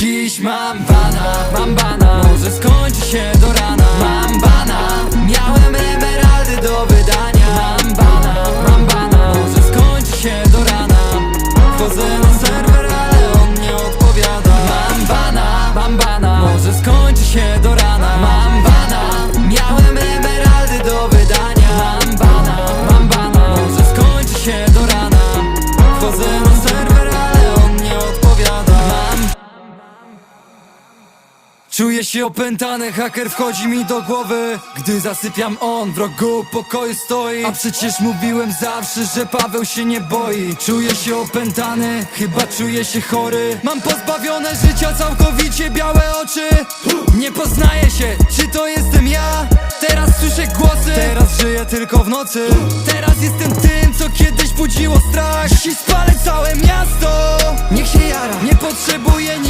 Dziś mam bana, mam bana Może skończy się do rana. Mam bana, miałem emeraldy do wydania. Mam bana, mam bana Może skończy się do rana. Wchodzę na serwer, ale on nie odpowiada. Mam bana, mam bana Może skończy się do rana Czuję się opętany, haker wchodzi mi do głowy. Gdy zasypiam on w rogu pokoju stoi. A przecież mówiłem zawsze, że Paweł się nie boi. Czuję się opętany, chyba czuję się chory. Mam pozbawione życia całkowicie białe oczy. Nie poznaję się, czy to jestem ja? Teraz słyszę głosy. Teraz żyję tylko w nocy. Teraz jestem tym, co kiedyś